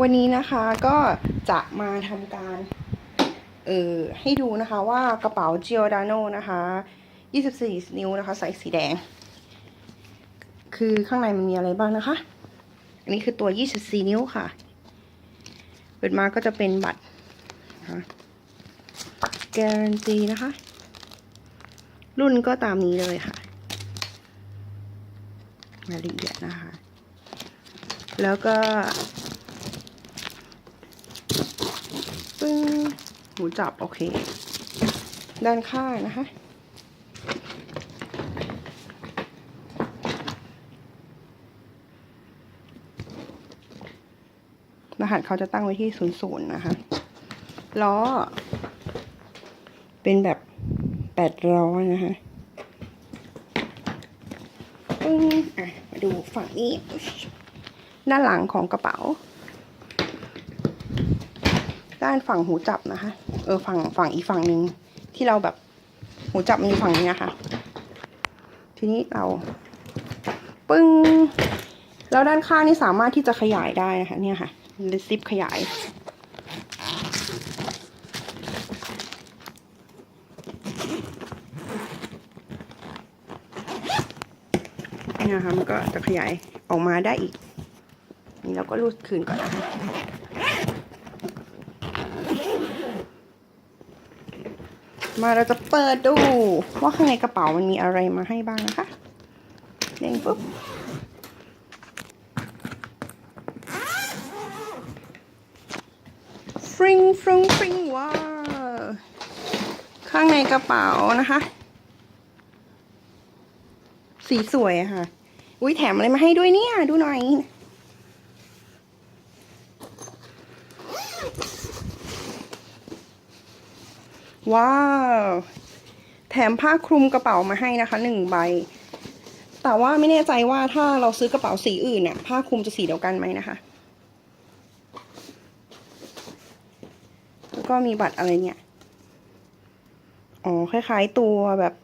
วันนี้นะคะก็จะมาทำการ เออให้ดูนะคะว่ากระเป๋า Giordano นะคะ 24 นิ้วนะคะไซส์สีแดง คือข้างในมันมีอะไรบ้างนะคะ อันนี้คือตัว 24 นิ้วค่ะ เปิดมาก็จะเป็นบัตรนะคะการันตีนะคะ รุ่นก็ตามนี้เลยค่ะรายละเอียดนะคะ แล้วก็ ปึ้งหูจับ โอเค ด้านข้างนะคะ รหัสเขาจะตั้งไว้ที่ศูนย์ศูนย์นะคะล้อ เป็นแบบแปดล้อนะคะปึ้งอะ มาดูฝั่งนี้ ด้านหลังของกระเป๋า ด้านฝั่งหูจับนะคะ เออฝั่งฝั่งอีกฝั่งหนึ่งที่เราแบบหูจับมันอยู่ฝั่งนี้นะคะ ทีนี้เรา ปึ้งแล้วด้านข้างนี่สามารถที่จะขยายได้นะคะ เนี่ยค่ะเลซิปขยาย เนี่ยค่ะมันก็จะขยายออกมาได้อีก นี่เราก็รูดคืนก่อนนะคะ มาเราจะเปิดดู ว่าข้างในกระเป๋ามันมีอะไรมาให้บ้างนะคะเด้งปุ๊บฟริงฟริงฟริงว้าวข้างในกระเป๋านะคะ สีสวยอะค่ะ อุ้ยแถมอะไรมาให้ด้วยเนี่ย ดูหน่อย ว้าว แถมผ้าคลุมกระเป๋ามาให้นะคะหนึ่งใบ แต่ว่าไม่แน่ใจว่าถ้าเราซื้อกระเป๋าสีอื่นเนี่ยผ้าคลุมจะสีเดียวกันไหมนะคะแล้วก็มีบัตรอะไรเนี่ย อ๋อ คล้ายๆตัวแบบ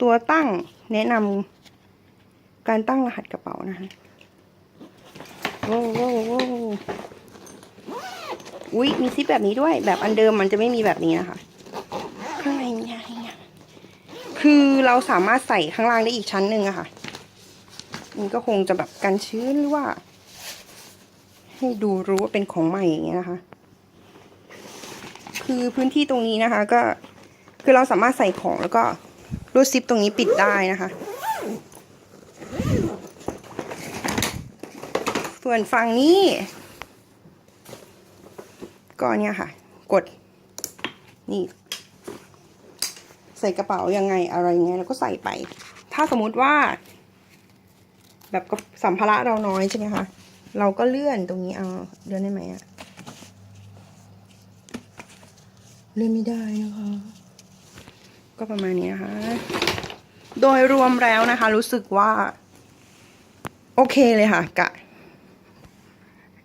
ตัวตั้งแนะนำการตั้งรหัสกระเป๋านะคะโว้โว้โว้อุ๊ยมีซิปแบบนี้ด้วย แบบอันเดิมมันจะไม่มีแบบนี้นะคะ ข้าในมีอะไรเนี่ยคือเราสามารถใส่ข้างล่างได้อีกชั้นหนึ่งอะค่ะมันก็คงจะแบบกันชื้นหรือว่า ให้ดูรู้ว่าเป็นของใหม่อย่างเงี้ยนะคะ คือพื้นที่ตรงนี้นะคะ ก็คือเราสามารถใส่ของแล้วก็รูดซิปตรงนี้ปิดได้นะคะ ส่วนฝั่งนี้ก็เนี่ยค่ะ กดนี่ ใส่กระเป๋ายังไงอะไรเงี้ยแล้วก็ใส่ไป ถ้าสมมุติว่า แบบสัมภาระเราน้อยใช่ไหมคะเราก็เลื่อนตรงนี้เอาเลื่อนได้ไหมอะเลื่อนไม่ได้นะคะ ก็ประมาณนี้นะคะ โดยรวมแล้วนะคะ รู้สึกว่า โอเคเลยค่ะ กะ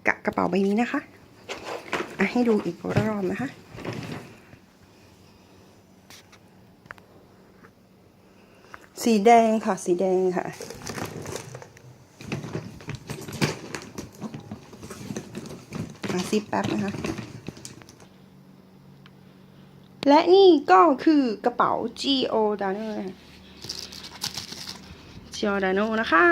กะกระเป๋าใบนี้นะคะะให้ดูอีกรอบนะคะ สีแดงค่ะ สีแดงค่ะมาซิปแป๊บนะคะ และนี่ก็คือกระเป๋า Giordano นะคะ Giordano นะคะ